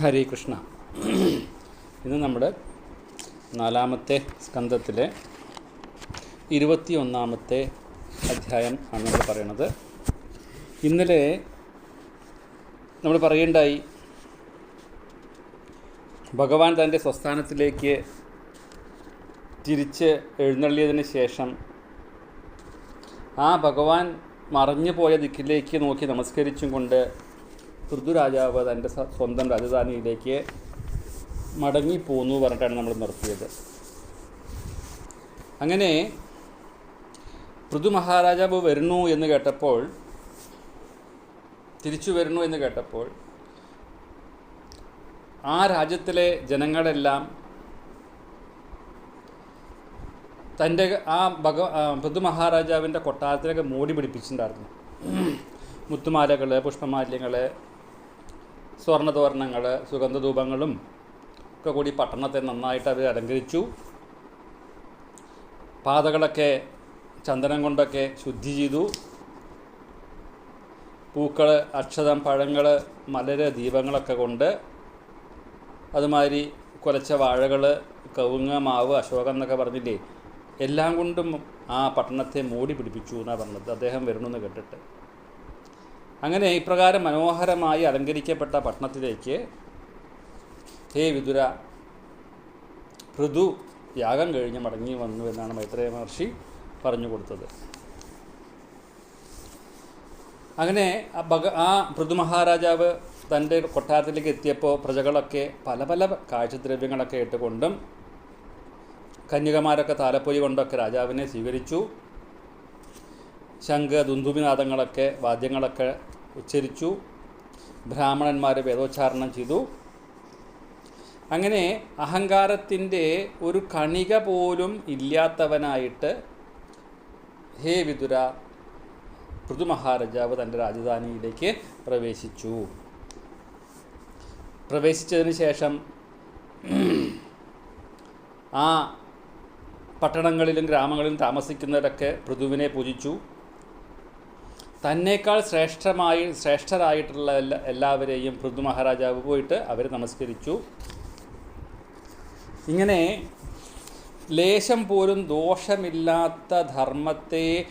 ഹരേ കൃഷ്ണ. ഇന്ന് നമ്മുടെ നാലാമത്തെ സ്കന്ധത്തിലെ ഇരുപത്തി ഒന്നാമത്തെ അധ്യായം ആണ് നമ്മൾ പറയണത്. ഇന്നലെ നമ്മൾ പറയുണ്ടായി ഭഗവാൻ തന്റെ സ്വസ്ഥാനത്തിലേക്ക് തിരിച്ച് എഴുന്നള്ളിയതിന് ശേഷം ആ ഭഗവാൻ മറഞ്ഞു പോയ ദിക്കിലേക്ക് നോക്കി നമസ്കരിച്ചും കൊണ്ട് പൃഥ്വിരാജാവ് തന്റെ സ്വന്തം രാജധാനിയിലേക്ക് മടങ്ങിപ്പോന്നു പറഞ്ഞിട്ടാണ് നമ്മൾ നിർത്തിയത്. അങ്ങനെ പൃഥു മഹാരാജാവ് വരുന്നു എന്ന് കേട്ടപ്പോൾ തിരിച്ചു വരുന്നു എന്ന് കേട്ടപ്പോൾ ആ രാജ്യത്തിലെ ജനങ്ങളെല്ലാം തന്റെ ആ ഭഗ പൃഥു മഹാരാജാവിന്റെ കൊട്ടാരത്തിലൊക്കെ മോടി പിടിപ്പിച്ചിട്ടുണ്ടായിരുന്നു. മുത്തുമാലകൾ പുഷ്പമാല്യങ്ങൾ സ്വർണതോരണങ്ങൾ സുഗന്ധധൂപങ്ങളും ഒക്കെ കൂടി പട്ടണത്തെ നന്നായിട്ട് അവർ അലങ്കരിച്ചു. പാതകളൊക്കെ ചന്ദനം കൊണ്ടൊക്കെ ശുദ്ധി ചെയ്തു. പൂക്കൾ അക്ഷതം പഴങ്ങൾ മലര് ദീപങ്ങളൊക്കെ കൊണ്ട് അതുമാതിരി കുലച്ച വാഴകൾ കവുങ്ങ് മാവ് അശോകം എന്നൊക്കെ പറഞ്ഞില്ലേ എല്ലാം കൊണ്ടും ആ പട്ടണത്തെ മൂടി പിടിപ്പിച്ചു എന്നാണ് പറഞ്ഞത്. അദ്ദേഹം വരണമെന്ന് കേട്ടിട്ട്. അങ്ങനെ ഇപ്രകാരം മനോഹരമായി അലങ്കരിക്കപ്പെട്ട പട്ടണത്തിലേക്ക് ഹേ വിതുര ഋതു യാഗം കഴിഞ്ഞ് മടങ്ങി വന്നു എന്നാണ് മൈത്രേയ മഹർഷി പറഞ്ഞു കൊടുത്തത്. അങ്ങനെ ആ ഭഗ ആ പൃഥു മഹാരാജാവ് തന്റെ കൊട്ടാരത്തിലേക്ക് എത്തിയപ്പോൾ പ്രജകളൊക്കെ പല പല കാഴ്ചദ്രവ്യങ്ങളൊക്കെ ഇട്ടുകൊണ്ടും കന്യകമാരൊക്കെ താലപ്പൊലി കൊണ്ടൊക്കെ രാജാവിനെ സ്വീകരിച്ചു. ശംഖ് ദുന്ദുമിനാദങ്ങളൊക്കെ വാദ്യങ്ങളൊക്കെ ഉച്ചരിച്ചു. ബ്രാഹ്മണന്മാർ വേദോച്ചാരണം ചെയ്തു. അങ്ങനെ അഹങ്കാരത്തിന്റെ ഒരു കണിക പോലും ഇല്ലാത്തവനായിട്ട് ഹേ വിതുര പൃഥു മഹാരാജാവ് തന്റെ രാജധാനിയിലേക്ക് പ്രവേശിച്ചു. പ്രവേശിച്ചതിന് ശേഷം ആ പട്ടണങ്ങളിലും ഗ്രാമങ്ങളിലും താമസിക്കുന്നവരൊക്കെ പൃഥുവിനെ പൂജിച്ചു. തന്നേക്കാൾ ശ്രേഷ്ഠമായി ശ്രേഷ്ഠരായിട്ടുള്ള എല്ലാ എല്ലാവരെയും പൃഥു മഹാരാജാവ് പോയിട്ട് അവർ നമസ്കരിച്ചു. ഇങ്ങനെ ലേശം പോലും ദോഷമില്ലാത്ത ധർമ്മത്തെ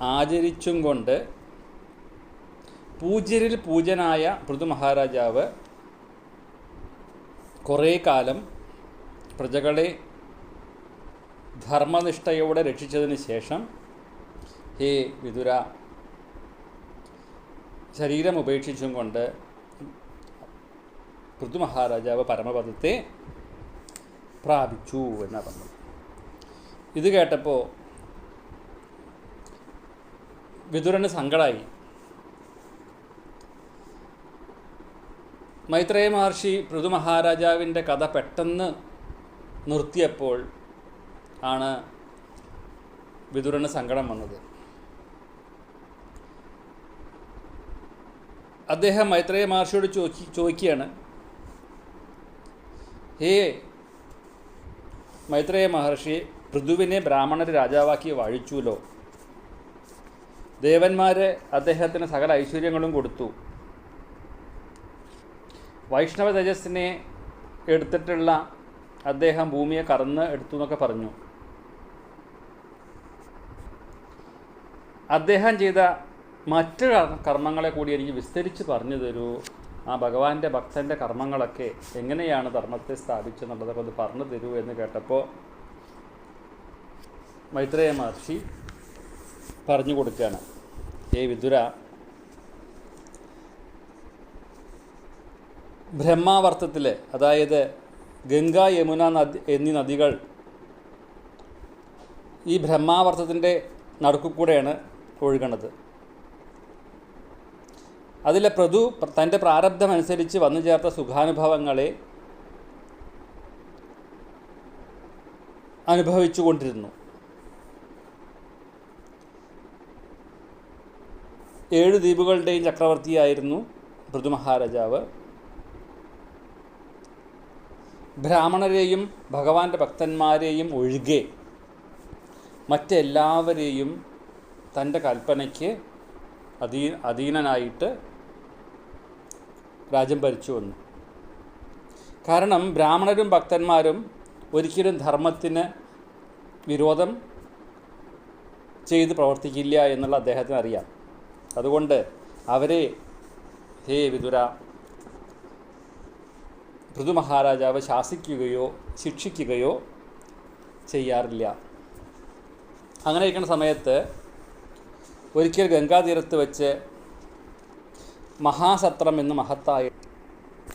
ആചരിച്ചും കൊണ്ട് പൂജ്യരിൽ പൂജനായ പൃഥു മഹാരാജാവ് കുറേ കാലം പ്രജകളെ ധർമ്മനിഷ്ഠയോടെ രക്ഷിച്ചതിന് ശേഷം ഹേ വിതുര ശരീരം ഉപേക്ഷിച്ചും കൊണ്ട് പൃഥു മഹാരാജാവ് പരമപദത്തെ പ്രാപിച്ചു എന്നാണ് പറഞ്ഞത് ഇത് കേട്ടപ്പോൾ വിതുരന് സങ്കടമായി മൈത്രേയ മഹർഷി പൃഥു മഹാരാജാവിന്റെ കഥ പെട്ടെന്ന് നിർത്തിയപ്പോൾ ആണ് വിതുരന് സങ്കടം വന്നത്. അദ്ദേഹം മൈത്രേയ മഹർഷിയോട് ചോദിക്കി ചോദിക്കുകയാണ്. ഹേ മൈത്രേയ മഹർഷി പൃഥുവിനെ ബ്രാഹ്മണർ രാജാവാക്കി വാഴിച്ചുല്ലോ ദേവന്മാർ അദ്ദേഹത്തിന് സകല ഐശ്വര്യങ്ങളും കൊടുത്തു. വൈഷ്ണവ തേജസ്സിനെ എടുത്തിട്ടുള്ള അദ്ദേഹം ഭൂമിയെ കറന്ന് എടുത്തു എന്നൊക്കെ പറഞ്ഞു. അദ്ദേഹം ചെയ്ത മറ്റ് കർമ്മങ്ങളെ കൂടി എനിക്ക് വിസ്തരിച്ച് പറഞ്ഞു തരൂ ആ ഭഗവാന്റെ ഭക്തന്റെ കർമ്മങ്ങളൊക്കെ എങ്ങനെയാണ് ധർമ്മത്തെ സ്ഥാപിച്ചെന്നുള്ളതൊക്കെ ഒന്ന് പറഞ്ഞു തരൂ എന്ന് കേട്ടപ്പോൾ മൈത്രേയ മഹർഷി പറഞ്ഞു കൊടുക്കുകയാണ്. ഏ വിദുര ബ്രഹ്മാവർത്തത്തിലെ അതായത് ഗംഗ യമുന നദി എന്നീ നദികൾ ഈ ബ്രഹ്മാവർത്തത്തിന്റെ നടുക്കുകൂടെയാണ് ഒഴുകണത്. അതിലെ പ്രതു തന്റെ പ്രാരബ്ധമനുസരിച്ച് വന്നു ചേർത്ത സുഖാനുഭവങ്ങളെ അനുഭവിച്ചു കൊണ്ടിരുന്നു ഏഴ് ദ്വീപുകളുടെയും ചക്രവർത്തിയായിരുന്നു പൃഥു മഹാരാജാവ് ബ്രാഹ്മണരെയും ഭഗവാന്റെ ഭക്തന്മാരെയും ഒഴികെ മറ്റെല്ലാവരെയും തന്റെ കൽപ്പനയ്ക്ക് അധീ അധീനനായിട്ട് രാജ്യം ഭരിച്ചു വന്നു. കാരണം ബ്രാഹ്മണരും ഭക്തന്മാരും ഒരിക്കലും ധർമ്മത്തിന് വിരോധം ചെയ്ത് പ്രവർത്തിക്കില്ല എന്നുള്ള അദ്ദേഹത്തിന് അറിയാം. അതുകൊണ്ട് അവരെ ഹേ വിതുര പൃഥു മഹാരാജാവ് ശാസിക്കുകയോ ശിക്ഷിക്കുകയോ ചെയ്യാറില്ല. അങ്ങനെ ഇരിക്കുന്ന സമയത്ത് ഒരിക്കൽ ഗംഗാതീരത്ത് വെച്ച് മഹാസത്രം എന്ന് മഹത്തായ.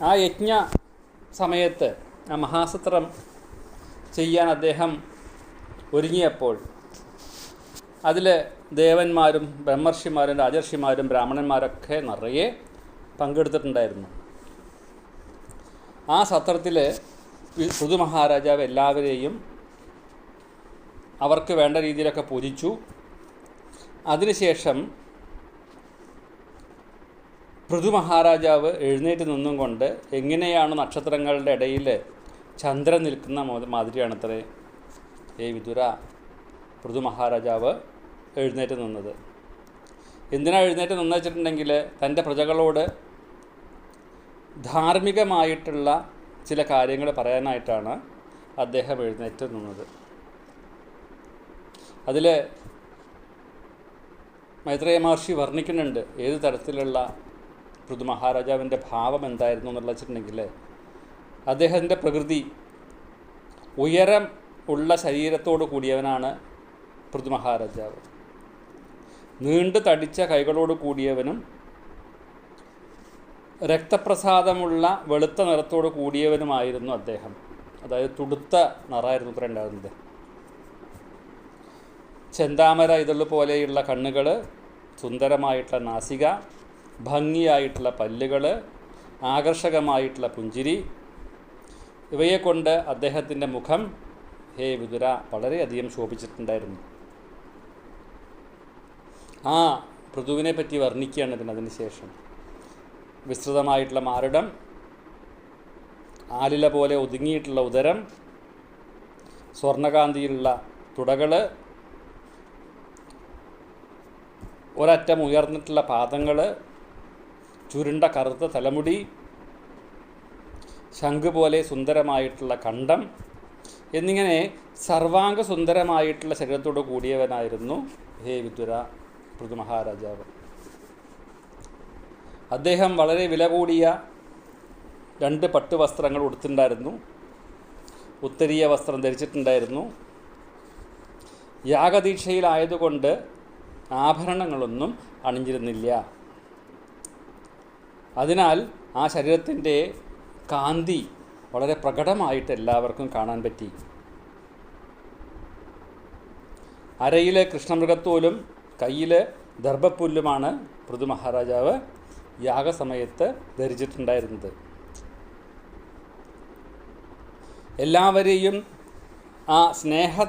ആ യജ്ഞ സമയത്ത് ആ മഹാസത്രം ചെയ്യാൻ അദ്ദേഹം ഒരുങ്ങിയപ്പോൾ അതിൽ ദേവന്മാരും ബ്രഹ്മർഷിമാരും രാജർഷിമാരും ബ്രാഹ്മണന്മാരൊക്കെ നിറയെ പങ്കെടുത്തിട്ടുണ്ടായിരുന്നു. ആ സത്രത്തിൽ പുതുമഹാരാജാവ് എല്ലാവരെയും അവർക്ക് വേണ്ട രീതിയിലൊക്കെ പൂജിച്ചു. അതിനുശേഷം പൃഥു മഹാരാജാവ് എഴുന്നേറ്റ് നിന്നും കൊണ്ട് എങ്ങനെയാണ് നക്ഷത്രങ്ങളുടെ ഇടയിൽ ചന്ദ്രൻ നിൽക്കുന്ന മാതിരിയാണത്രേ? ഏ വിതുര പൃഥു മഹാരാജാവ് എഴുന്നേറ്റ് നിന്നത്. എന്തിനാണ് എഴുന്നേറ്റ് നിന്ന് വെച്ചിട്ടുണ്ടെങ്കിൽ തന്റെ പ്രജകളോട് ധാർമ്മികമായിട്ടുള്ള ചില കാര്യങ്ങൾ പറയാനായിട്ടാണ് അദ്ദേഹം എഴുന്നേറ്റ് നിന്നത്. അതിൽ മൈത്രേയ മഹർഷി വർണിക്കുന്നുണ്ട് ഏത് തരത്തിലുള്ള പൃഥു മഹാരാജാവിന്റെ ഭാവം എന്തായിരുന്നു എന്നുള്ള വെച്ചിട്ടുണ്ടെങ്കിൽ അദ്ദേഹത്തിന്റെ പ്രകൃതി ഉയരം ഉള്ള ശരീരത്തോട് കൂടിയവനാണ് പൃഥു മഹാരാജാവ്. നീണ്ടു തടിച്ച കൈകളോട് കൂടിയവനും രക്തപ്രസാദമുള്ള വെളുത്ത നിറത്തോട് കൂടിയവനുമായിരുന്നു അദ്ദേഹം. അതായത് തുടുത്ത നിറായിരുന്നു ഇത്ര ഉണ്ടാകുന്നത് ചെന്താമര ഇതൾ പോലെയുള്ള കണ്ണുകൾ സുന്ദരമായിട്ടുള്ള നാസിക ഭംഗിയായിട്ടുള്ള പല്ലുകൾ ആകർഷകമായിട്ടുള്ള പുഞ്ചിരി. ഇവയെക്കൊണ്ട് അദ്ദേഹത്തിന്റെ മുഖം ഹേ വിതുര വളരെയധികം ശോഭിച്ചിട്ടുണ്ടായിരുന്നു. ആ പൃഥുവിനെ പറ്റി വർണിക്കുകയാണ് പിന്നെ അതിന് ശേഷം. വിസ്തൃതമായിട്ടുള്ള മാറിടം ആലില പോലെ ഒതുങ്ങിയിട്ടുള്ള ഉദരം സ്വർണകാന്തിയിലുള്ള തുടകൾ ഒരറ്റം ഉയർന്നിട്ടുള്ള പാദങ്ങൾ ചുരുണ്ട കറുത്ത തലമുടി ശംഖ് പോലെ സുന്ദരമായിട്ടുള്ള കണ്ടം എന്നിങ്ങനെ സർവാംഗ സുന്ദരമായിട്ടുള്ള ശരീരത്തോട് കൂടിയവനായിരുന്നു ഹേ വിദുര പൃഥു മഹാരാജാവ്. അദ്ദേഹം വളരെ വില കൂടിയ രണ്ട് വസ്ത്രങ്ങൾ ഉടുത്തിട്ടുണ്ടായിരുന്നു. ഉത്തരീയ വസ്ത്രം ധരിച്ചിട്ടുണ്ടായിരുന്നു. യാഗദീക്ഷയിലായതുകൊണ്ട് ആഭരണങ്ങളൊന്നും അണിഞ്ഞിരുന്നില്ല. അതിനാൽ ആ ശരീരത്തിന്റെ കാന്തി വളരെ പ്രകടമായിട്ട് എല്ലാവർക്കും കാണാൻ പറ്റി. അരയിലെ കൃഷ്ണമൃഗത്തോലും കയ്യിലെ ദർഭപ്പുല്ലുമാണ് പൃഥു മഹാരാജാവ് യാഗസമയത്ത് ധരിച്ചിട്ടുണ്ടായിരുന്നത്. എല്ലാവരെയും ആ സ്നേഹ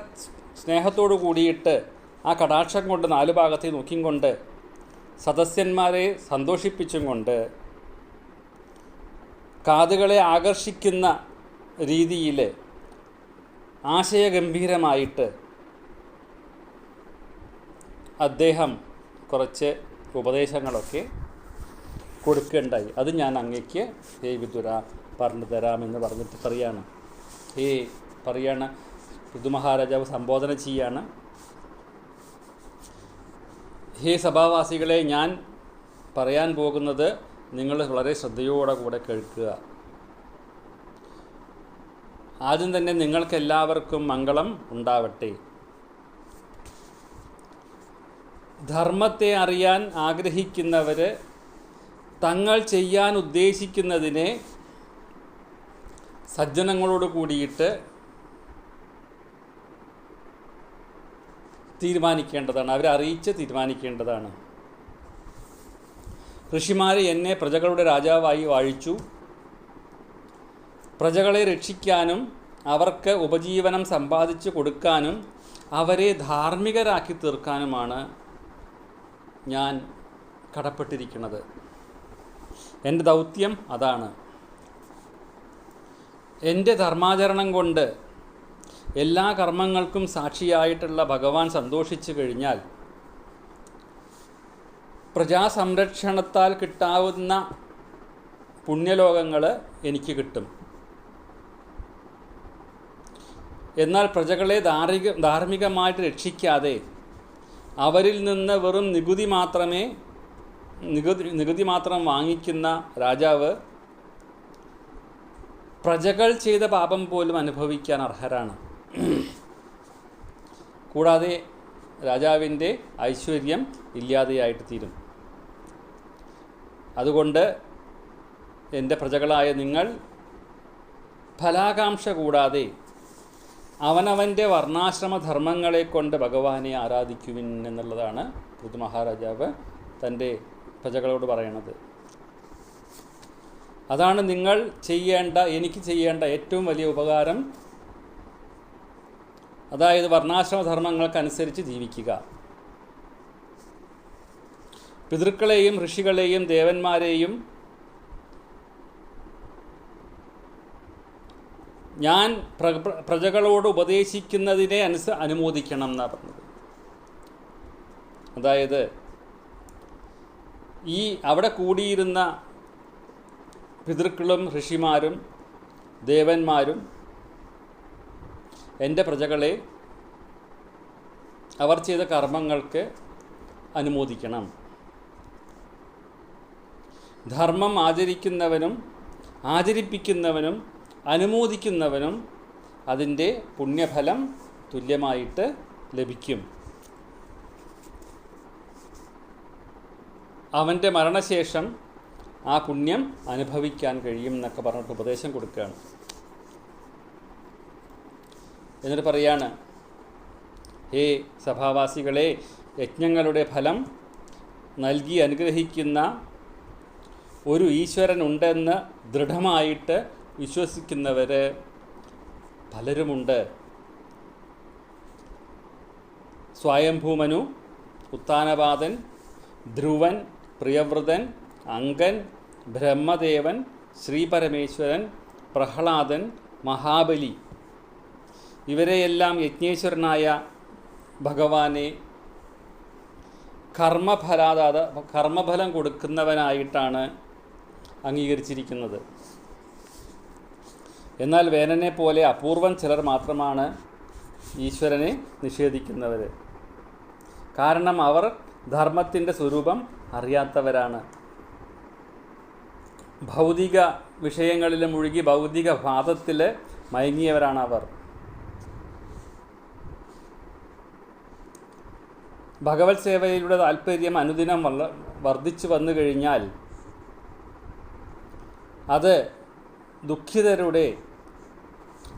സ്നേഹത്തോടു കൂടിയിട്ട് ആ കടാക്ഷം കൊണ്ട് നാല് ഭാഗത്തെ നോക്കിയും കൊണ്ട് സദസ്യന്മാരെ സന്തോഷിപ്പിച്ചും കൊണ്ട് കാതുകളെ ആകർഷിക്കുന്ന രീതിയിൽ ആശയഗംഭീരമായിട്ട് അദ്ദേഹം കുറച്ച് ഉപദേശങ്ങളൊക്കെ കൊടുക്കേണ്ടായി. അത് ഞാൻ അങ്ങേക്ക് ഹേ വിതുര പറഞ്ഞു തരാമെന്ന് പറഞ്ഞിട്ട് പറയാണ്. ഹേ പറയാണ് ഋതുമഹാരാജാവ് സംബോധന ചെയ്യാണ്. ഹേ സഭാവാസികളെ ഞാൻ പറയാൻ പോകുന്നത് നിങ്ങൾ വളരെ ശ്രദ്ധയോടെ കൂടെ കേൾക്കുക. ആദ്യം തന്നെ നിങ്ങൾക്കെല്ലാവർക്കും മംഗളം ഉണ്ടാവട്ടെ. ധർമ്മത്തെ അറിയാൻ ആഗ്രഹിക്കുന്നവർ തങ്ങൾ ചെയ്യാൻ ഉദ്ദേശിക്കുന്നതിനെ സജ്ജനങ്ങളോട് കൂടിയിട്ട് തീരുമാനിക്കേണ്ടതാണ്. അവരെ അറിയിച്ച് തീരുമാനിക്കേണ്ടതാണ്. ഋഷിമാരെ എന്നെ പ്രജകളുടെ രാജാവായി വാഴിച്ചു. പ്രജകളെ രക്ഷിക്കാനും അവർക്ക് ഉപജീവനം സമ്പാദിച്ചു കൊടുക്കാനും അവരെ ധാർമ്മികരാക്കി തീർക്കാനുമാണ് ഞാൻ കടപ്പെട്ടിരിക്കുന്നത്. എന്റെ ദൗത്യം അതാണ്. എന്റെ ധർമാചരണം കൊണ്ട് എല്ലാ കർമ്മങ്ങൾക്കും സാക്ഷിയായിട്ടുള്ള ഭഗവാൻ സന്തോഷിച്ചു കഴിഞ്ഞാൽ പ്രജാസംരക്ഷണത്താൽ കിട്ടാവുന്ന പുണ്യലോകങ്ങൾ എനിക്ക് കിട്ടും. എന്നാൽ പ്രജകളെ ധാർമിക ധാർമ്മികമായിട്ട് രക്ഷിക്കാതെ അവരിൽ നിന്ന് വെറും നികുതി മാത്രമേ നികുതി നികുതി മാത്രം വാങ്ങിക്കുന്ന രാജാവ് പ്രജകൾ ചെയ്ത പാപം പോലും അനുഭവിക്കാൻ അർഹരാണ്. കൂടാതെ രാജാവിന്റെ ഐശ്വര്യം ഇല്ലാതെയായിട്ട് തീരും. അതുകൊണ്ട് എന്റെ പ്രജകളായ നിങ്ങൾ ഫലാകാംക്ഷ കൂടാതെ അവനവന്റെ വർണാശ്രമ ധർമ്മങ്ങളെ കൊണ്ട് ഭഗവാനെ ആരാധിക്കുവിൻ എന്നുള്ളതാണ് പുതു മഹാരാജാവ് തന്റെ പ്രജകളോട് പറയണത്. അതാണ് നിങ്ങൾ ചെയ്യേണ്ട എനിക്ക് ചെയ്യേണ്ട ഏറ്റവും വലിയ ഉപകാരം. അതായത് വർണാശ്രമ ധർമ്മങ്ങൾക്കനുസരിച്ച് ജീവിക്കുക. പിതൃക്കളെയും ഋഷികളെയും ദേവന്മാരെയും ഞാൻ പ്ര- പ്ര- പ്രജകളോട് ഉപദേശിക്കുന്നതിനെ അനുസ അനുമോദിക്കണം എന്നാണ് പറഞ്ഞത്. അതായത് ഈ അവിടെ കൂടിയിരുന്ന പിതൃക്കളും ഋഷിമാരും ദേവന്മാരും എന്റെ പ്രജകളെ അവർ ചെയ്ത കർമ്മങ്ങൾക്ക് അനുമോദിക്കണം. ധർമ്മം ആചരിക്കുന്നവനും ആചരിപ്പിക്കുന്നവനും അനുമോദിക്കുന്നവനും അതിന്റെ പുണ്യഫലം തുല്യമായിട്ട് ലഭിക്കും. അവന്റെ മരണശേഷം ആ പുണ്യം അനുഭവിക്കാൻ കഴിയും എന്നൊക്കെ പറഞ്ഞിട്ട് ഉപദേശം കൊടുക്കുകയാണ്. എന്നിട്ട് പറയാണ് ഹേ സഭാവാസികളെ യജ്ഞങ്ങളുടെ ഫലം നൽകി അനുഗ്രഹിക്കുന്ന ഒരു ഈശ്വരനുണ്ടെന്ന് ദൃഢമായിട്ട് വിശ്വസിക്കുന്നവർ പലരുമുണ്ട്. സ്വയംഭൂമനു ഉത്താനപാതൻ ധ്രുവൻ പ്രിയവ്രതൻ അങ്കൻ ബ്രഹ്മദേവൻ ശ്രീപരമേശ്വരൻ പ്രഹ്ലാദൻ മഹാബലി. ഇവരെയെല്ലാം യജ്ഞേശ്വരനായ ഭഗവാനെ കർമ്മഫലാദാത കർമ്മഫലം കൊടുക്കുന്നവനായിട്ടാണ് അംഗീകരിച്ചിരിക്കുന്നത്. എന്നാൽ വേനനെ പോലെ അപൂർവം ചിലർ മാത്രമാണ് ഈശ്വരനെ നിഷേധിക്കുന്നവർ കാരണം അവർ ധർമ്മത്തിന്റെ സ്വരൂപം അറിയാത്തവരാണ്. ഭൗതിക വിഷയങ്ങളിൽ മുഴുകി ഭൗതിക വാദത്തിൽ മയങ്ങിയവരാണ് അവർ. ഭഗവത് സേവയിലൂടെ താല്പര്യം അനുദിനം വർദ്ധിച്ചു വന്നു കഴിഞ്ഞാൽ അത് ദുഃഖിതരുടെ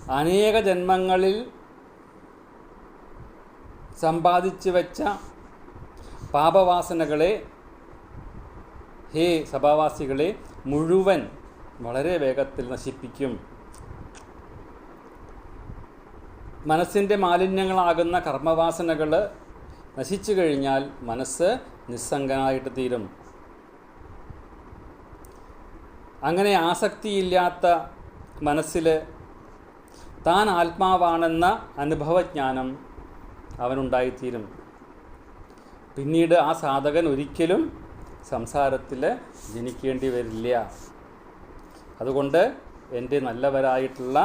അനേക ജന്മങ്ങളിൽ സമ്പാദിച്ചു വെച്ച പാപവാസനകളെ ഹേ സഭാവാസികളെ മുഴുവൻ വളരെ വേഗത്തിൽ നശിപ്പിക്കും. മനസ്സിന്റെ മാലിന്യങ്ങളാകുന്ന കർമ്മവാസനകൾ നശിച്ചു കഴിഞ്ഞാൽ മനസ്സ് നിസ്സംഗനായിട്ട് തീരും. അങ്ങനെ ആസക്തിയില്ലാത്ത മനസ്സിൽ താൻ ആത്മാവാണെന്ന അനുഭവജ്ഞാനം അവനുണ്ടായിത്തീരും. പിന്നീട് ആ സാധകൻ ഒരിക്കലും സംസാരത്തിൽ ജനിക്കേണ്ടി വരില്ല. അതുകൊണ്ട് എന്റെ നല്ലവരായിട്ടുള്ള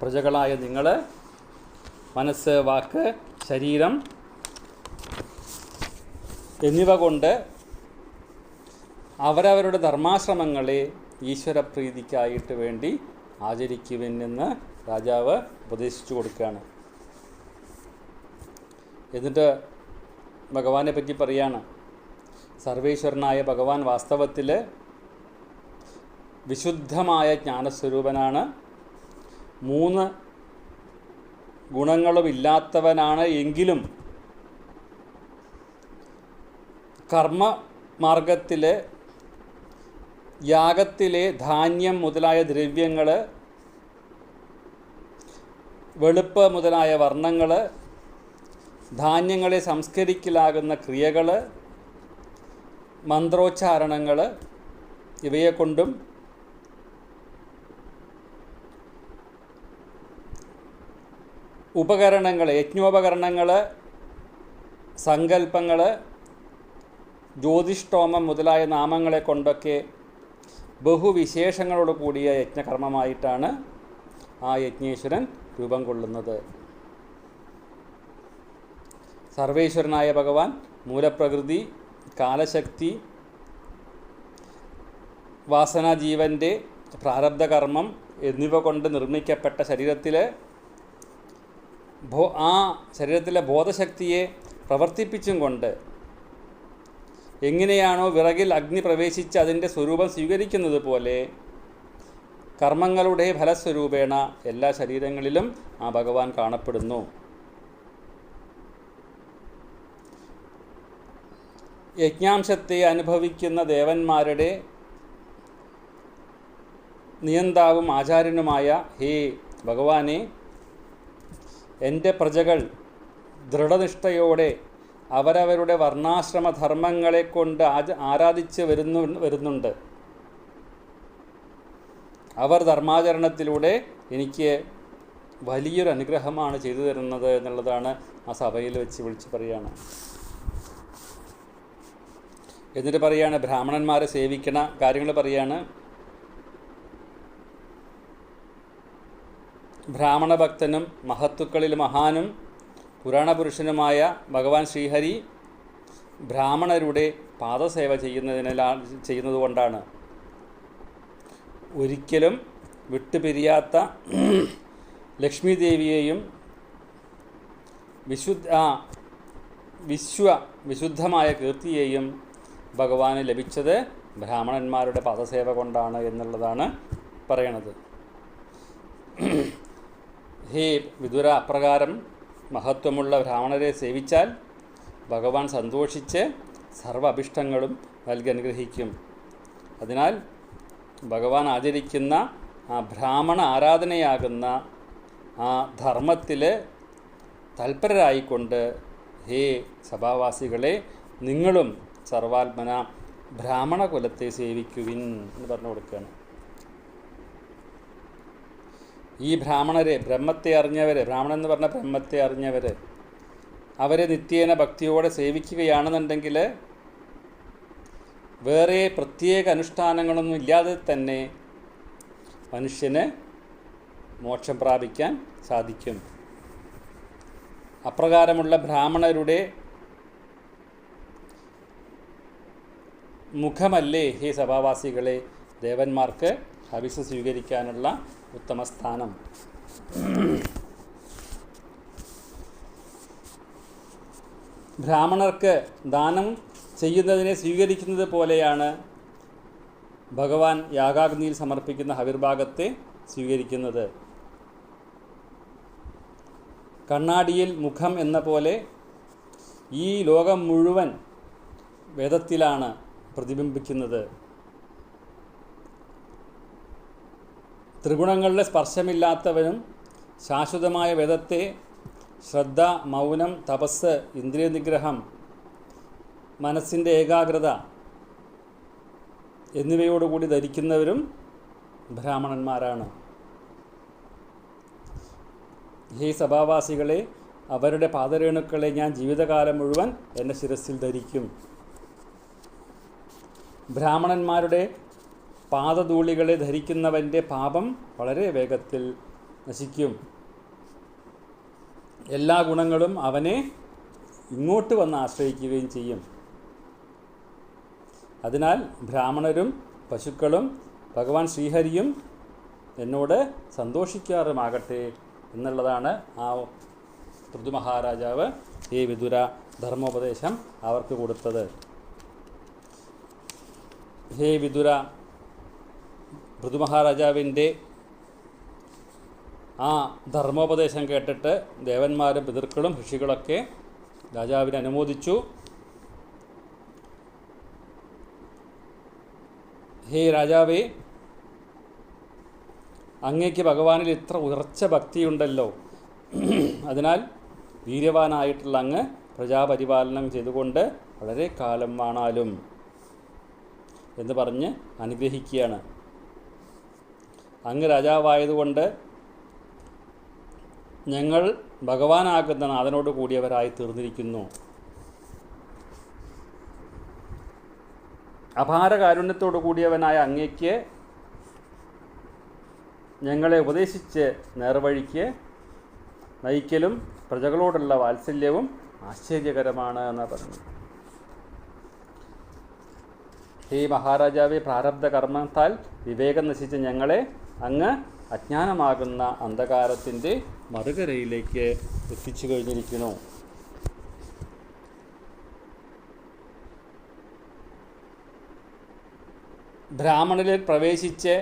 പ്രജകളായ നിങ്ങൾ മനസ്സ് വാക്ക് ശരീരം എന്നിവ കൊണ്ട് അവരവരുടെ ധർമാശ്രമങ്ങളെ ഈശ്വരപ്രീതിക്കായിട്ട് വേണ്ടി ആചരിക്കുവിനെന്ന് രാജാവ് ഉപദേശിച്ചു കൊടുക്കുകയാണ്. എന്നിട്ട് ഭഗവാനെ പറ്റി പറയാണ്. സർവേശ്വരനായ ഭഗവാൻ വാസ്തവത്തിൽ വിശുദ്ധമായ ജ്ഞാനസ്വരൂപനാണ്. മൂന്ന് ഗുണങ്ങളും ഇല്ലാത്തവനാണ് എങ്കിലും കർമ്മ മാർഗത്തിൽ യാഗത്തിലെ ധാന്യം മുതലായ ദ്രവ്യങ്ങൾ വെളുപ്പ് മുതലായ വർണങ്ങൾ ധാന്യങ്ങളെ സംസ്കരിക്കലാകുന്ന ക്രിയകൾ മന്ത്രോച്ചാരണങ്ങൾ ഇവയെ കൊണ്ടും ഉപകരണങ്ങൾ യജ്ഞോപകരണങ്ങൾ സങ്കല്പങ്ങൾ ജ്യോതിഷ്ടോമം മുതലായ നാമങ്ങളെ കൊണ്ടൊക്കെ ബഹുവിശേഷങ്ങളോട് കൂടിയ യജ്ഞകർമ്മമായിട്ടാണ് ആ യജ്ഞേശ്വരൻ രൂപം കൊള്ളുന്നത്. സർവേശ്വരനായ ഭഗവാൻ മൂലപ്രകൃതി കാലശക്തി വാസനാജീവന്റെ പ്രാരബ്ധകർമ്മം എന്നിവ കൊണ്ട് നിർമ്മിക്കപ്പെട്ട ശരീരത്തിലെ ഭോ ആ ശരീരത്തിലെ ബോധശക്തിയെ പ്രവർത്തിപ്പിച്ചും കൊണ്ട് എങ്ങനെയാണോ വിറകിൽ അഗ്നി പ്രവേശിച്ച് അതിന്റെ സ്വരൂപം സ്വീകരിക്കുന്നത് പോലെ കർമ്മങ്ങളുടെ ഫലസ്വരൂപേണ എല്ലാ ശരീരങ്ങളിലും ആ ഭഗവാൻ കാണപ്പെടുന്നു. യജ്ഞാംശത്തെ അനുഭവിക്കുന്ന ദേവന്മാരുടെ നിയന്താവും ആചാര്യനുമായ ഹേ ഭഗവാനെ എന്റെ പ്രജകൾ ദൃഢനിഷ്ഠയോടെ അവരവരുടെ വർണാശ്രമ ധർമ്മങ്ങളെ കൊണ്ട് ആച ആരാധിച്ച് വരുന്നു വരുന്നുണ്ട്. അവർ ധർമാചരണത്തിലൂടെ എനിക്ക് വലിയൊരു അനുഗ്രഹമാണ് ചെയ്തു തരുന്നത് എന്നുള്ളതാണ് ആ സഭയിൽ വെച്ച് വിളിച്ച് പറയുകയാണ് എന്നിട്ട് പറയാണ് ബ്രാഹ്മണന്മാരെ സേവിക്കണ കാര്യങ്ങൾ പറയാണ്. ബ്രാഹ്മണ ഭക്തനും മഹത്തുക്കളിൽ മഹാനും പുരാണപുരുഷനുമായ ഭഗവാൻ ശ്രീഹരി ബ്രാഹ്മണരുടെ പാദസേവ ചെയ്യുന്നതിനാ ചെയ്യുന്നത് കൊണ്ടാണ് ഒരിക്കലും വിട്ടുപിരിയാത്ത ലക്ഷ്മി ദേവിയെയും വിശുദ്ധ വിശ്വ വിശുദ്ധമായ കീർത്തിയെയും ഭഗവാന് ലഭിച്ചത് ബ്രാഹ്മണന്മാരുടെ പദസേവ കൊണ്ടാണ് എന്നുള്ളതാണ് പറയണത്. ഹേ വിദുര അപ്രകാരം മഹത്വമുള്ള ബ്രാഹ്മണരെ സേവിച്ചാൽ ഭഗവാൻ സന്തോഷിച്ച് സർവ അഭിഷ്ടങ്ങളും നൽകി അനുഗ്രഹിക്കും അതിനാൽ ഭഗവാൻ ആചരിക്കുന്ന ആ ബ്രാഹ്മണ ആരാധനയാകുന്ന ആ ധർമ്മത്തിൽ തൽപരരായിക്കൊണ്ട് ഹേ സഭാവാസികളെ നിങ്ങളും സർവാത്മന ബ്രാഹ്മണ കുലത്തെ സേവിക്കുവിൻ എന്ന് പറഞ്ഞു കൊടുക്കുകയാണ്. ഈ ബ്രാഹ്മണരെ ബ്രഹ്മത്തെ അറിഞ്ഞവർ ബ്രാഹ്മണൻ എന്ന് പറഞ്ഞ ബ്രഹ്മത്തെ അറിഞ്ഞവർ അവരെ നിത്യേന ഭക്തിയോടെ സേവിക്കുകയാണെന്നുണ്ടെങ്കിൽ വേറെ പ്രത്യേക അനുഷ്ഠാനങ്ങളൊന്നും ഇല്ലാതെ തന്നെ മനുഷ്യന് മോക്ഷം പ്രാപിക്കാൻ സാധിക്കും. അപ്രകാരമുള്ള ബ്രാഹ്മണരുടെ മുഖമല്ലേ ഹേ സഭാവാസികളെ ദേവന്മാർക്ക് ഹവിസ് സ്വീകരിക്കാനുള്ള ഉത്തമ സ്ഥാനം. ബ്രാഹ്മണർക്ക് ദാനം ചെയ്യുന്നതിനെ സ്വീകരിക്കുന്നത് പോലെയാണ് ഭഗവാൻ യാഗാഗ്നിയിൽ സമർപ്പിക്കുന്ന ഹവിർഭാഗത്തെ സ്വീകരിക്കുന്നത്. കണ്ണാടിയിൽ മുഖം എന്ന പോലെ ഈ ലോകം മുഴുവൻ വേദത്തിലാണ് പ്രതിബിംബിക്കുന്നത്. ത്രിഗുണങ്ങളുടെ സ്പർശമില്ലാത്തവനും ശാശ്വതമായ വേദത്തെ ശ്രദ്ധ മൗനം തപസ് ഇന്ദ്രിയ നിഗ്രഹം മനസ്സിന്റെ ഏകാഗ്രത എന്നിവയോടുകൂടി ധരിക്കുന്നവരും ബ്രാഹ്മണന്മാരാണ്. ഹേ സഭാവാസികളെ അവരുടെ പാദരേണുക്കളെ ഞാൻ ജീവിതകാലം മുഴുവൻ എന്റെ ശിരസിൽ ധരിക്കും. ബ്രാഹ്മണന്മാരുടെ പാദധൂളികളെ ധരിക്കുന്നവന്റെ പാപം വളരെ വേഗത്തിൽ നശിക്കും. എല്ലാ ഗുണങ്ങളും അവനെ ഇങ്ങോട്ട് വന്ന് ആശ്രയിക്കുകയും ചെയ്യും. അതിനാൽ ബ്രാഹ്മണരും പശുക്കളും ഭഗവാൻ ശ്രീഹരിയും എന്നോട് സന്തോഷിക്കാറുമാകട്ടെ എന്നുള്ളതാണ് ആ പൃഥുമഹാരാജാവ് ഈ വിദുര ധർമ്മോപദേശം അവർക്ക് കൊടുത്തത്. ഹേ വിദുര പൃഥുമഹാരാജാവിന്റെ ആ ധർമ്മോപദേശം കേട്ടിട്ട് ദേവന്മാരും പിതൃക്കളും ഋഷികളൊക്കെ രാജാവിനെ അനുമോദിച്ചു. ഹേ രാജാവേ അങ്ങേക്ക് ഭഗവാനിൽ ഇത്ര ഉയർച്ച ഭക്തിയുണ്ടല്ലോ. അതിനാൽ വീര്യവാനായിട്ടുള്ള അങ്ങ് പ്രജാപരിപാലനം ചെയ്തുകൊണ്ട് വളരെ കാലം വാണാലും എന്ന് പറഞ്ഞ് അനുഗ്രഹിക്കുകയാണ്. അങ്ങ് രാജാവായതുകൊണ്ട് ഞങ്ങൾ ഭഗവാനാകുന്ന നാഥനോട് കൂടിയവരായി തീർന്നിരിക്കുന്നു. അപാര കാരുണ്യത്തോടു കൂടിയവനായ അങ്ങയ്ക്ക് ഞങ്ങളെ ഉപദേശിച്ച് നേർവഴിക്ക് നയിക്കലും പ്രജകളോടുള്ള വാത്സല്യവും ആശ്ചര്യകരമാണ് എന്നാണ് പറഞ്ഞു ഹേ മഹാരാജാവെ പ്രാരബ്ധ കർമ്മത്താൽ വിവേകം നശിച്ച് ഞങ്ങളെ അങ്ങ് അജ്ഞാനമാകുന്ന അന്ധകാരത്തിന്റെ മറുകരയിലേക്ക് എത്തിച്ചു കഴിഞ്ഞിരിക്കുന്നു. ബ്രാഹ്മണിൽ പ്രവേശിച്ച്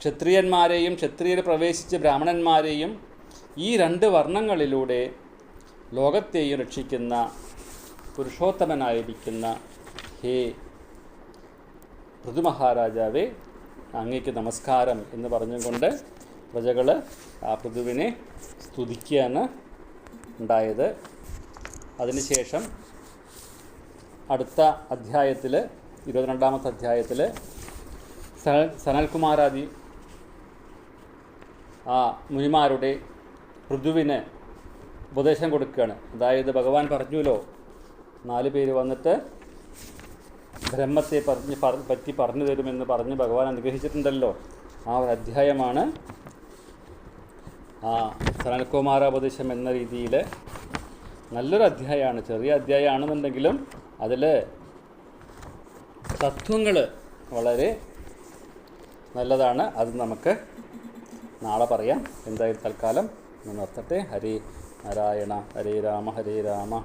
ക്ഷത്രിയന്മാരെയും ക്ഷത്രിയർ പ്രവേശിച്ച് ബ്രാഹ്മണന്മാരെയും ഈ രണ്ട് വർണങ്ങളിലൂടെ ലോകത്തെയും രക്ഷിക്കുന്ന പുരുഷോത്തമനായിരിക്കുന്ന ഹേ പൃഥുമഹാരാജാവേ അങ്ങേക്ക് നമസ്കാരം എന്ന് പറഞ്ഞുകൊണ്ട് പ്രജകൾ ആ പൃഥുവിനെ സ്തുതിക്കുകയാണ് ഉണ്ടായത്. അതിനുശേഷം അടുത്ത അധ്യായത്തിൽ ഇരുപത്തിരണ്ടാമത്തെ അധ്യായത്തിൽ സനൽ സനൽകുമാരാദി ആ മുനിമാരുടെ പൃഥുവിന് ഉപദേശം കൊടുക്കുകയാണ്. അതായത് ഭഗവാൻ പറഞ്ഞുല്ലോ നാല് പേര് വന്നിട്ട് ബ്രഹ്മത്തെ പറഞ്ഞ് പറ- പറ്റി പറഞ്ഞു തരുമെന്ന് പറഞ്ഞ് ഭഗവാൻ അനുഗ്രഹിച്ചിട്ടുണ്ടല്ലോ. ആ ഒരു അധ്യായമാണ് ആ സനൽകുമാരോപദേശം എന്ന രീതിയിൽ നല്ലൊരു അധ്യായമാണ് ചെറിയ അധ്യായമാണെന്നുണ്ടെങ്കിലും അതിൽ തത്വങ്ങൾ വളരെ നല്ലതാണ്. അത് നമുക്ക് നാളെ പറയാം. എന്തായാലും തൽക്കാലം നിർത്തട്ടെ. ഹരി നാരായണ ഹരേ രാമ ഹരേ രാമ.